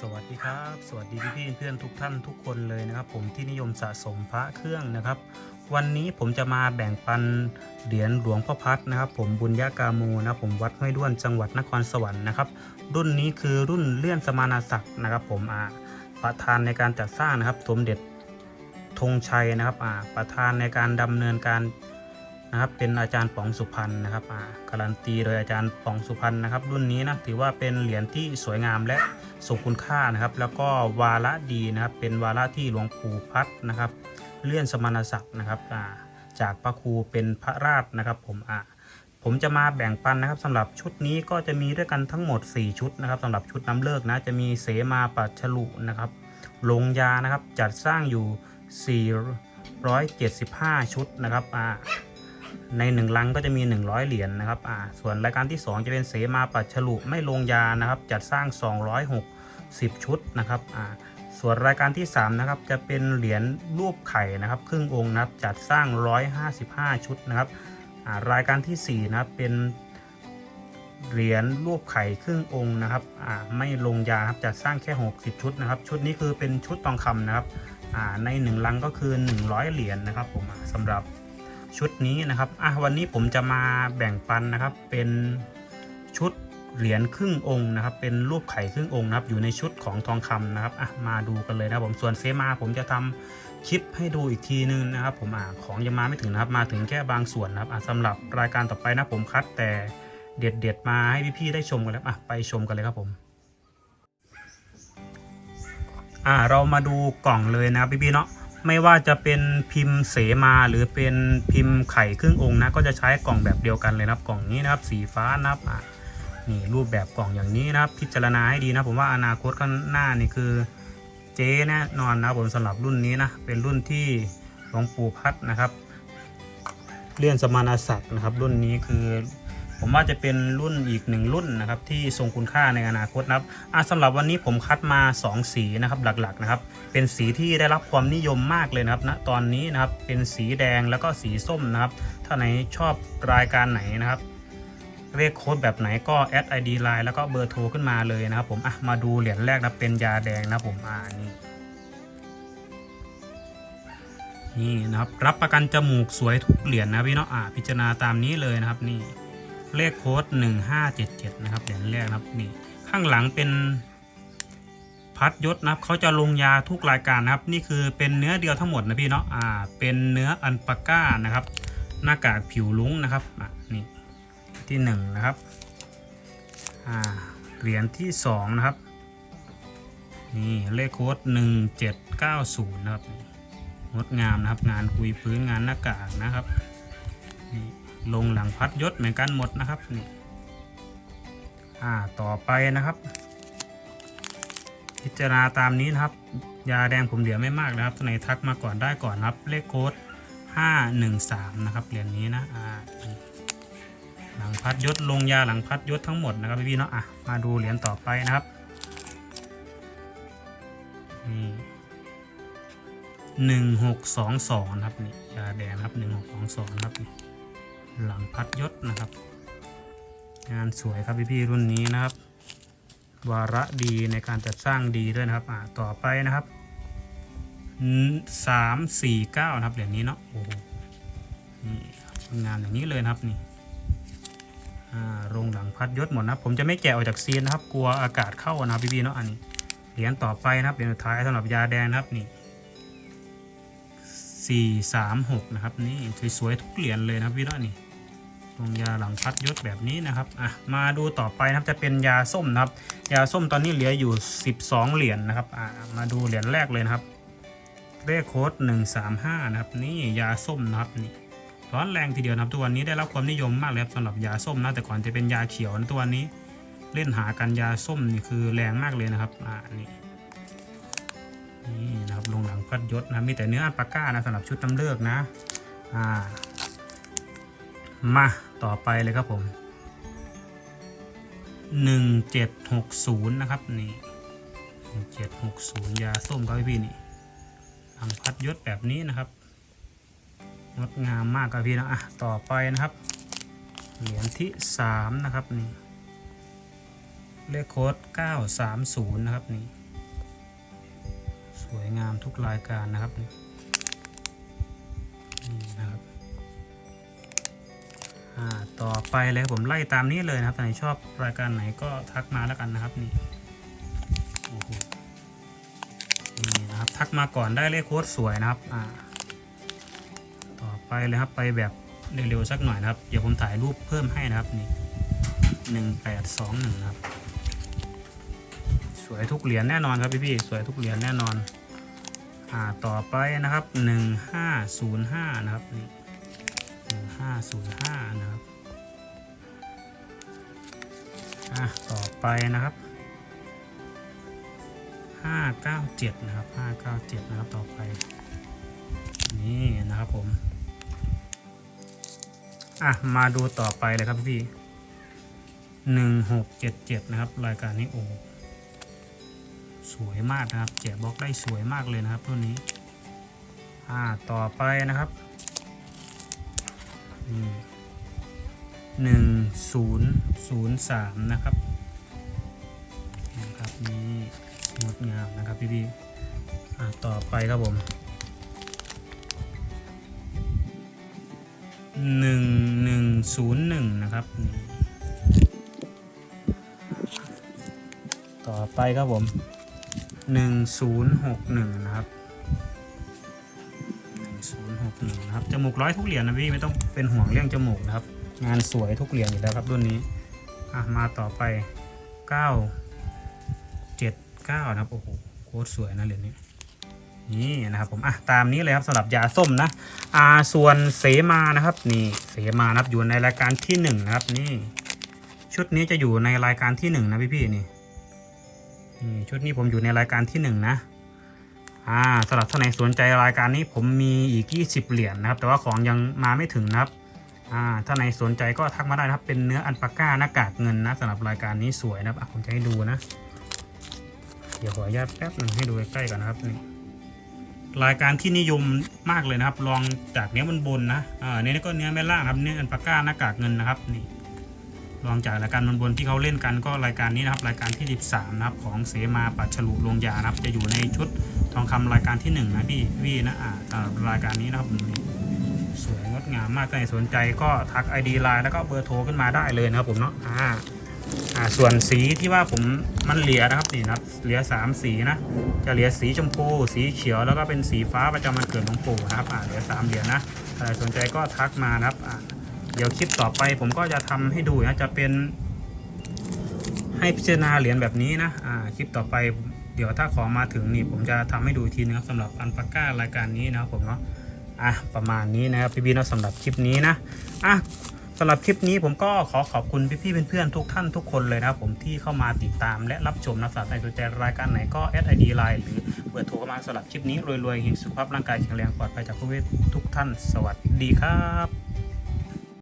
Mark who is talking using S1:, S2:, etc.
S1: สวัสดีครับ สวัสดีพี่เพื่อนทุกท่านทุกคนเลยนะครับ ผมที่นิยมสะสมพระเครื่องนะครับ วันนี้ผมจะมาแบ่งปันเหรียญหลวงพ่อพัดนะครับ ผมบุญญากาโมนะผมวัดห้วยด้วนจังหวัดนครสวรรค์นะครับ รุ่นนี้คือรุ่นเลื่อนสมานาศักดิ์นะครับ ผมอ่าประธานในการจัดสร้างนะครับ สมเด็จธงชัยนะครับอ่าประธานในการดำเนินการ นะครับเป็นอาจารย์ป๋องสุพรรณนะครับการันตีโดยอาจารย์ป๋องสุพรรณนะครับ รุ่นนี้นะถือว่าเป็นเหรียญที่สวยงามและทรงคุณค่านะครับ แล้วก็วาระดีนะครับ เป็นวาระที่หลวงปู่พัดนะครับ เลื่อนสมณศักดิ์นะครับจากพระครูเป็นพระราชนะครับ ผมอ่าผมจะมาแบ่งปันนะครับสำหรับชุดนี้ก็จะมีด้วยกันทั้งหมด 4 ชุดนะครับสำหรับชุดน้ำเลิกนะจะมีเสมาปัจฉลุนะครับลงยานะครับจัดสร้างอยู่ 475 ชุดนะครับอ่า ในหนึ่งลังก็จะมี 100 เหรียญนะครับอ่าส่วนรายการที่ 2 จะเป็นเสมาปัจฉลุไม่ลงยานะครับ จัดสร้าง 260 ชุดนะครับอ่าส่วนรายการที่ 3 นะครับ จะเป็นเหรียญรูปไข่นะครับ ครึ่งองค์นะครับ จัดสร้าง 155 ชุดนะครับอ่ารายการทีสี่4 นะครับ เป็นเหรียญรูปไข่ครึ่งองค์นะครับอ่าไม่ลงยาครับจัดสร้างแค่ 60 ชุดนะครับ ชุดนี้คือเป็นชุดทองคำนะครับอ่าใน 1 ลังก็คือ 100 เหรียญนะครับผมสำหรับ ชุดนี้นะครับอะวันนี้ผมจะมาแบ่งปันนะครับ เป็นชุดเหรียญครึ่งองค์นะครับ เป็นรูปไข่ครึ่งองค์นะครับ อยู่ในชุดของทองคำนะครับอะมาดูกันเลยนะผมส่วนเซมาผมจะทำคลิปให้ดูอีกทีนึงนะครับ ผมอะของยังมาไม่ถึงนะครับ มาถึงแค่บางส่วนนะครับอะสำหรับรายการต่อไปนะผมคัดแต่เด็ดเด็ดๆมาให้พี่ๆได้ชมกันแล้วอะไปชมกันเลยครับผมอ่าเรามาดูกล่องเลยนะครับพี่ๆเนาะ ไม่ว่าจะเป็นพิมพ์เสมาหรือเป็นพิมพ์ไข่ครึ่งองค์นะ ก็จะใช้กล่องแบบเดียวกันเลยนะครับกล่องนี้นะครับ สีฟ้านะครับอะนี่รูปแบบกล่องอย่างนี้นะครับ พิจารณาให้ดีนะ ผมว่าอนาคตข้างหน้านี่คือเจ๊แน่นอนนะผมสำหรับรุ่นนี้นะเป็นรุ่นที่หลวงปู่พัดนะครับ เลื่อนสมณศักดิ์นะครับ รุ่นนี้คือ ผมว่าจะเป็นรุ่นอีกหนึ่งรุ่นนะครับที่ทรงคุณค่าในอนาคตนะครับสำหรับวันนี้ผมคัดมา 2 สีนะครับหลักๆนะครับเป็นสีที่ได้รับความนิยมมากเลยนะครับณตอนนี้นะครับเป็นสีแดงแล้วก็สีส้มนะครับถ้าไหนชอบรายการไหนนะครับเลขโค้ดแบบไหนก็แอด ID Line แล้วก็เบอร์โทรขึ้นมาเลยนะครับผมอะมาดูเหรียญแรกนะเป็นยาแดงนะผมอ่านี่นี่นะครับรับประกันจมูกสวยทุกเหรียญนะพี่เนาะอ่าพิจารณาตามนี้เลยนะครับนี่ เลขโค้ด1577 นะครับเหรียญแรกนะครับนี่ข้างหลังเป็นพัดยศนะครับเขาจะลงยาทุกรายการนะครับ นี่คือเป็นเนื้อเดียวทั้งหมดนะพี่เนาะอ่าเป็นเนื้ออันปาก้านะครับ หน้ากากผิวลุ้งนะครับอะนี่ที่หนึ่งนะครับอ่าเหรียญที่สองนะครับนี่เลขโค้ดหนึ่งเจ็ดเก้าศูนย์นะครับงดงามนะครับงานคุยพื้นงานหน้ากากนะครับนี่ ลงหลังพัดยศเหมือนกันหมดนะครับนี่อ่าต่อไปนะครับ พิจารณาตามนี้นะครับ ยาแดงผมเหลือไม่มากนะครับท่านไหนทักมาก่อนได้ก่อนครับ เลขโค้ดห้าหนึ่งสามนะครับเหรียญนี้นะอ่าหลังพัดยศลงยาหลังพัดยศทั้งหมดนะครับพี่ๆเนาะอะมาดูเหรียญต่อไปนะครับนี่หนึ่งหกสองสองครับนี่ยาแดงครับหนึ่งหกสองสองครับนี่ หลังพัดยศนะครับ งานสวยครับพี่ๆรุ่นนี้นะครับ วาระดีในการจัดสร้างดีด้วยนะครับอ่าต่อไปนะครับสามสี่เก้านะครับเหรียญนี้เนาะโอ้โหนี่งานอย่างนี้เลยนะครับนี่อ่าลงหลังพัดยศหมดนะผมจะไม่แกะออกจากซีนนะครับ กลัวอากาศเข้านะครับพี่ๆเนาะอันนี้เหรียญต่อไปนะครับเหรียญสุดท้ายสำหรับยาแดงนะครับนี่ สี่สามหกนะครับ นี่สวยๆทุกเหรียญเลยนะพี่เนาะนี่ลงยาหลังพัดยศแบบนี้นะครับอะมาดูต่อไปนะครับจะเป็นยาส้มนะครับ ยาส้มตอนนี้เหลืออยู่ 12 เหรียญนะครับอ่ามาดูเหรียญแรกเลยนะครับเลขโค้ด135 นะครับ นี่ยาส้มนะครับนี่ร้อนแรงทีเดียวนะครับทุกวันนี้ได้รับความนิยมมากเลยครับสำหรับยาส้มนะแต่ก่อนจะเป็นยาเขียวนะทุกวันนี้ เล่นหากันยาส้มนี่คือแรงมากเลยนะครับอ่านี่ นี่นะครับลงหลังพัดยศนะมีแต่เนื้ออัลปาก้านะสำหรับชุดน้ำเลือกนะอ่ามาต่อไปเลยครับผมหนึ่งเจ็ดหกศูนย์นะครับ นี่หนึ่งเจ็ดหกศูนย์ยาส้มครับพี่นี่หลังพัดยศแบบนี้นะครับงดงามมากครับพี่นะอะต่อไปนะครับ เหรียญที่ 3 นะครับนี่เลขโค้ด930 นะครับนี่ วยงามทุกรายการนะครับนี่นะครับอ่าต่อไปเลยครับผมไล่ตามนี้เลยนะครับถ้าไหนชอบรายการไหนก็ทักมาแล้วกันนะครับนี่นี่นะครับทักมาก่อนได้เลขโค้ดสวยนะครับอ่าต่อไปเลยครับไปแบบเร็วๆสักหน่อยนะครับ เดี๋ยวผมถ่ายรูปเพิ่มให้นะครับนี่หนึ่งแปดสองหนึ่งครับ สวยทุกเหรียญแน่นอนครับพี่พี่ๆสวยทุกเหรียญแน่นอน อ่าต่อไปนะครับหนึ่งห้าศูนย์ห้านะครับนี่หนึ่งห้าศูนย์ห้านะครับอะต่อไปนะครับห้าเก้าเจ็ดนะครับห้าเก้าเจ็ดนะครับต่อไป นี่นะครับผม อะ มาดูต่อไปเลยครับพี่หนึ่งหกเจ็ดเจ็ดนะครับ รายการนี้โอ้ วยมากนะครับ แกะบล็อกได้สวยมากเลยนะครับตัวนี้อ่าต่อไปนะครับหนึ่งศูนย์ศูนย์สามนะครับนะครับนี่งดงามนะครับพี่พี่ๆอ่าต่อไปครับผมหนึ่งหนึ่งศูนย์หนึ่งนะครับนี่ต่อไปครับผม หนึ่งศูนย์หกหนึ่งนะครับหนึ่งศูนย์หกหนึ่งนะครับ จมูกร้อยทุกเหรียญนะพี่ไม่ต้องเป็นห่วงเรื่องจมูกนะครับ งานสวยทุกเหรียญอยู่แล้วครับรุ่นนี้ อะ มาต่อไปเก้าเจ็ดเก้านะครับ โอ้โหโคตรสวยนะเหรียญนี้ นี่นะครับผม อะ ตามนี้เลยครับสำหรับยาส้มนะ อ่า ส่วนเสมานะครับ นี่ เสมานะครับอยู่ในรายการที่หนึ่งนะครับ นี่ ชุดนี้จะอยู่ในรายการที่หนึ่งนะพี่ๆนี่ นี่ชุดนี้ผมอยู่ในรายการที่หนึ่งนะอ่าสำหรับท่านไหนสนใจรายการนี้ผมมีอีก 20 เหรียญนะครับ แต่ว่าของยังมาไม่ถึงนะครับอ่าถ้าไหนสนใจก็ทักมาได้นะครับ เป็นเนื้ออันปาก้าหน้ากากเงินนะสำหรับรายการนี้สวยนะครับผมจะให้ดูนะ เดี๋ยวขออนุญาตแป๊บหนึ่งให้ดูใกล้ๆก่อนนะครับนี่รายการที่นิยมมากเลยนะครับ ลองจากเนื้อบนบนๆนะอ่าเนี่ก็เนื้อแม่ล่างครับเนื้ออันปาก้าหน้ากากเงินนะครับนี่ ลองจากรายการบนบนๆที่เขาเล่นกันก็รายการนี้นะครับรายการที่ 13 นะครับของเสมาปัจฉลุลงยานะครับ จะอยู่ในชุดทองคำรายการที่ 1 นะพี่วี่นะอ่ารายการนี้นะครับนี่สวยงดงามมากใครสนใจก็ทัก ID ไลน์แล้วก็เบอร์โทรขึ้นมาได้เลยนะครับผมเนาะอ่าอ่าส่วนสีที่ว่าผมมันเหลียนะครับนี่นะครับเหลียสามสีนะจะเหลียสีชมพูสีเขียวแล้วก็เป็นสีฟ้าประจำวันเกิดหลวงปู่นะครับอ่าเหลียสามเหรียญนะใครสนใจก็ทักมานะครับอ่า เดี๋ยวคลิปต่อไปผมก็จะทำให้ดูนะจะเป็นให้พิจารณาเหรียญแบบนี้นะอ่าคลิปต่อไป เดี๋ยวถ้าของมาถึงนี่ผมจะทำให้ดูทีนะครับสำหรับอันปาก้ารายการนี้นะครับผมเนาะอะประมาณนี้นะครับพี่ๆเนะสำหรับคลิปนี้นะอะสำหรับคลิปนี้ผมก็ขอขอบคุณพี่ๆเพื่อนๆทุกท่านทุกคนเลยนะครับผมที่เข้ามาติดตามและรับชมนะสำหรับในสนใจรายการไหนก็แอดไอดีไลน์หรือเบอร์โทรเข้ามาสำหรับคลิปนี้รวยๆเฮงสุขภาพร่างกายแข็งแรงปลอดภัยจากโควิดทุกท่าน สวัสดีครับ